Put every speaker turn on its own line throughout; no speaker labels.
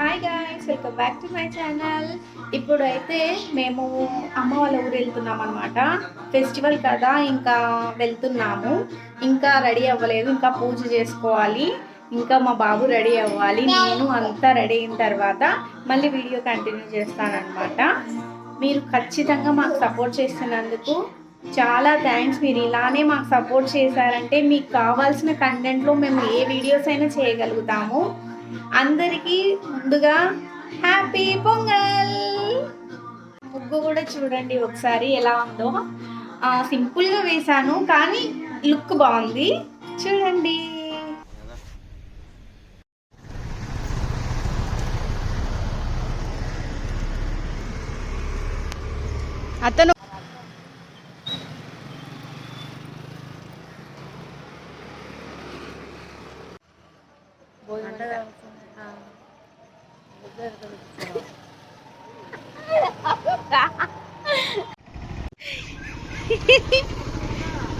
Hi guys welcome back to my channel ఇప్పుడైతే మేము అమ్మ వాళ్ళ ఊరు వెళ్తున్నాం అనమాట ఫెస్టివల్ కదా ఇంకా వెళ్తున్నాము. ఇంకా రెడీ అవ్వలేదు ఇంకా పూజ చేసుకోవాలి. ఇంకా మా బాబు రెడీ అవ్వాలి నేను అంతా రెడీ అయిన తర్వాత మళ్ళీ వీడియో కంటిన్యూ చేస్తానమాట మీరు ఖచ్చితంగా మాకు సపోర్ట్ చేస్తున్నందుకు చాలా థ్యాంక్స్ మీరు ఇలానే మాకు సపోర్ట్ చేశారంటే మీకు కావాల్సిన కంటెంట్లో మేము ఏ వీడియోస్ అయినా చేయగలుగుతాము. అందరికీ ముందుగా హ్యాపీ పొంగల్. ముగ్గు కూడా చూడండి ఒకసారి ఎలా ఉందో. సింపుల్గా వేశాను కానీ లుక్ బాగుంది. చూడండి. అతను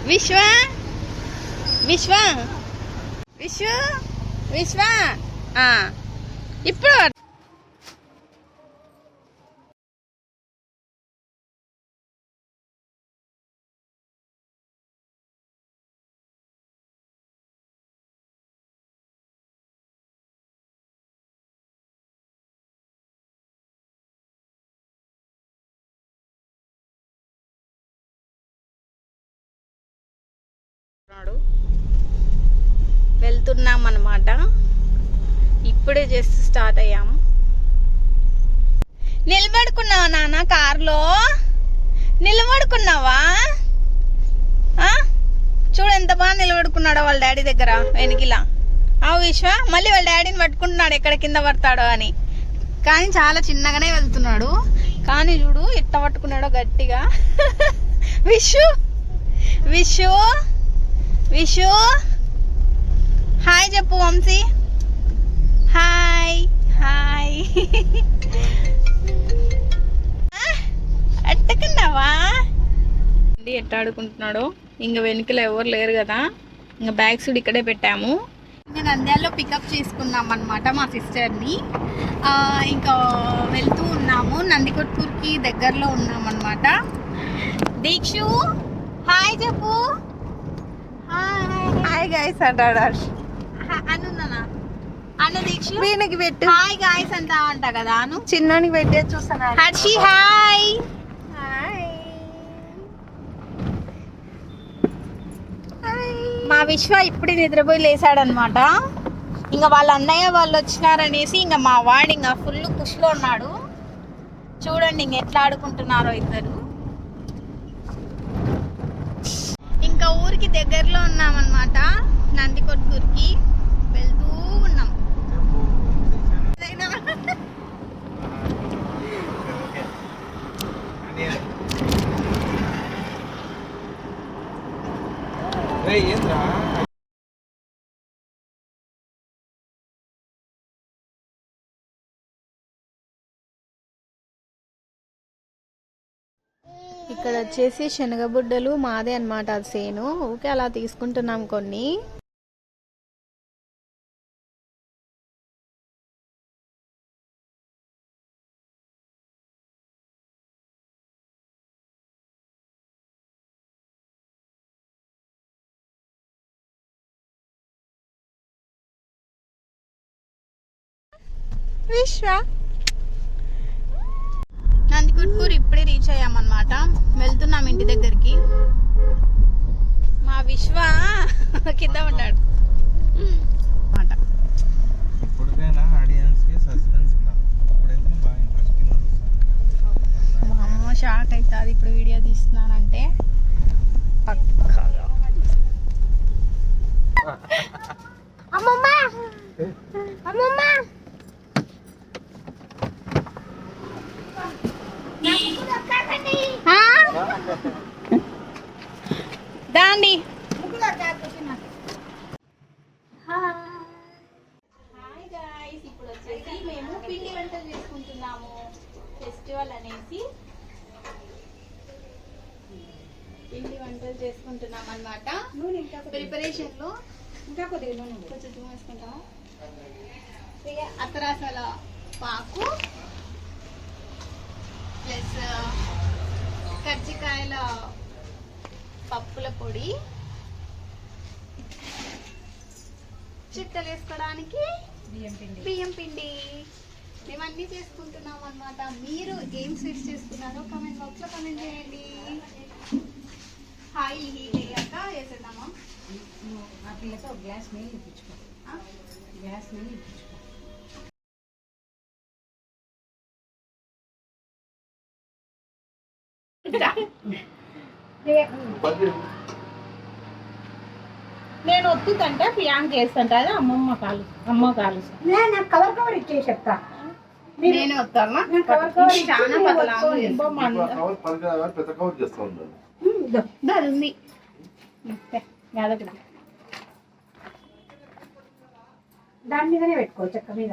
విశ్వ? విశ్వ? విశ్వ? విశ్వ? ఆ, ఇప్పుడు ఉన్నాడు వెళ్తున్నాం అన్నమాట ఇప్పుడే జస్ట్ స్టార్ట్ అయ్యాము నిలబడుకున్నావా నాన్న కారులో? నిలబడుకున్నావా? ఆ? చూడు ఎంత బాగా నిలబడుకున్నాడో వాళ్ళ డాడీ దగ్గర వెనకిలా. ఆ విశ్వ మళ్ళీ వాళ్ళ డాడీని పట్టుకుంటున్నాడు ఎక్కడ కింద పడతాడో అని. కానీ చాలా చిన్నగానే వెళ్తున్నాడు. కానీ చూడు ఎట్ట పట్టుకున్నాడో గట్టిగా. విషు! విషు! విషు. హాయ్ చెప్పు వంశీ. Hi hi. అట్టకున్నావా ఎట్ట ఆడుకుంటున్నాడో? ఇంకా వెనుకలో ఎవరు లేరు కదా. ఇంకా బ్యాగ్స్ కూడా ఇక్కడే పెట్టాము. ఇంకా నంద్యాలలో పికప్ చేసుకున్నాం అనమాట మా సిస్టర్ని ఇంకా వెళ్తూ ఉన్నాము. నందికొట్కూరుకి దగ్గరలో ఉన్నాం అనమాట దీక్షు హాయ్ చెప్పు. హాయ్
హాయ్ గైస్ అంటాడు వీనికి పెట్టు.
హాయ్ గాయస్ అంటా అంట కదా
చిన్నోనికి పెట్టే. చూస్తాను
హర్షి హాయ్ మా విశ్వ ఇప్పుడే నిద్రపోయి లేసాడనమాట ఇంకా వాళ్ళ అన్నయ్య వాళ్ళు వచ్చినారనేసి ఇంకా మా వాడు ఇంకా ఫుల్ కుషిలో ఉన్నాడు. చూడండి ఇంక ఎట్లా ఆడుకుంటున్నారో ఇద్దరు ఇంకా ఊరికి దగ్గరలో ఉన్నామన్నమాట నందికొట్కూరుకి. వెళ్తూ ఉన్నాం.
ఏంద్రా?
ఇక్కడ వచ్చేసి శనగబుడ్డలు మాదే అన్నమాట అది సేను ఊకే అలా తీసుకుంటున్నాం కొన్ని.
విశ్వ నందికొట్కూరు ఇప్పుడే రీచ్ అయ్యామన్నమాట. వెళ్తున్నాం ఇంటి దగ్గరికి. మా విశ్వ కింద ఉన్నాడు మాట.
ఇప్పటికైనా ఆడియన్స్కి సస్పెన్స్ ఉండాలి. అప్పుడైతే బాగా ఇంట్రెస్టింగ్ వస్తుంది
మా అమ్మ షాక్ అవుతుంది ఇప్పుడు వీడియో తీస్తున్నానంటే. పక్కగా అమ్మమ్మ ఆ? దాండి హాయ్ గాయ్స్ ఇప్పుడు వచ్చేసి మేము పిండి వంటలు చేసుకుంటున్నాము. ఫెస్టివల్ అనేసి. పిండి వంటలు చేసుకుంటున్నాం అనమాట ప్రిపరేషన్లో ఇంకా కొద్దిగా కొంచెం చూసుకుంటాం అత్తరాసాల
పాకు ప్లస్ కజ్జికాయల పప్పుల పొడి చుట్టలు వేసుకోవడానికి బియ్యం పిండి. మేమన్నీ చేసుకుంటున్నాం అన్నమాట. మీరు ఏం స్వీట్స్ చేసుకున్నారో కామెంట్ బాక్స్లో కామెంట్ చేయండి. హాయ్ హీట్ అయ్యాక వేసేద్దామా?
ఆ ఒక గ్లాస్ నీళ్ళు ఇప్పించుకో.
ఆ?
గ్లాస్ నీళ్ళు ఇప్పించుకో.
నేను ఒత్తుతంటే ప్రియాంక చేస్తుంటే అది అమ్మమ్మ కాలు అమ్మ కాలు.
నేను కవర్ కవర్ ఇచ్చేసి చెప్తా.
నేను వస్తామా.
కవర్ కవర్
అది ఉంది.
దాని మీదనే పెట్టుకో చెక్క మీద.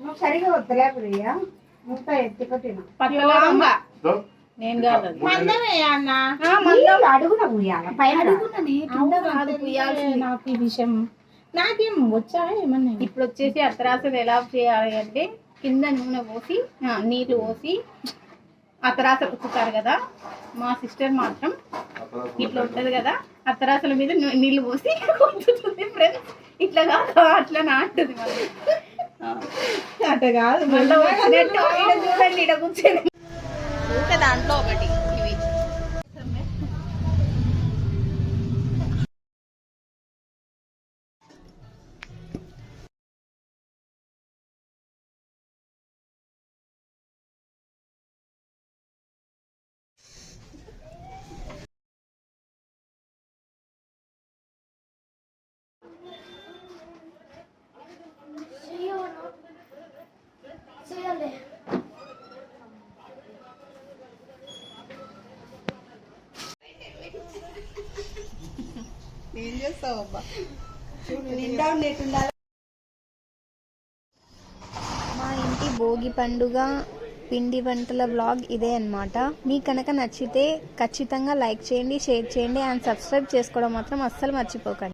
నువ్వు సరిగా వద్దలే ప్రియా. మూత ఎత్తి కొట్టిన.
పతలాగా
దో.
నేను కాదు. నాకు ఈ విషయం. నాకేం వచ్చా ఏమన్నా?
ఇప్పుడు వచ్చేసి అత్తరాసలు ఎలా చేయాలి అంటే కింద నూనె పోసి ఆ, నీళ్ళు పోసి అత్తరాసలు ఉత్తుతారు కదా? మా సిస్టర్ మాత్రం ఇట్లా ఉంటది. కదా? అత్తరాసల మీద నీళ్ళు పోసి ఉత్తుతుంది ఫ్రెండ్స్ ఇట్లా కాదు అట్లా నాటుది మళ్ళీ. ఆ,
అట కాదు
మళ్ళీ చూడండి ఈడ కూర్చొని. ఊరికే దాంట్లో ఒకటి.
మా ఇంటి భోగి పండుగ పిండి వంటల బ్లాగ్ ఇదే అన్నమాట. మీకు కనుక నచ్చితే ఖచ్చితంగా లైక్ చేయండి షేర్ చేయండి అండ్ సబ్స్క్రైబ్ చేసుకోవడం మాత్రం అస్సలు మర్చిపోకండి.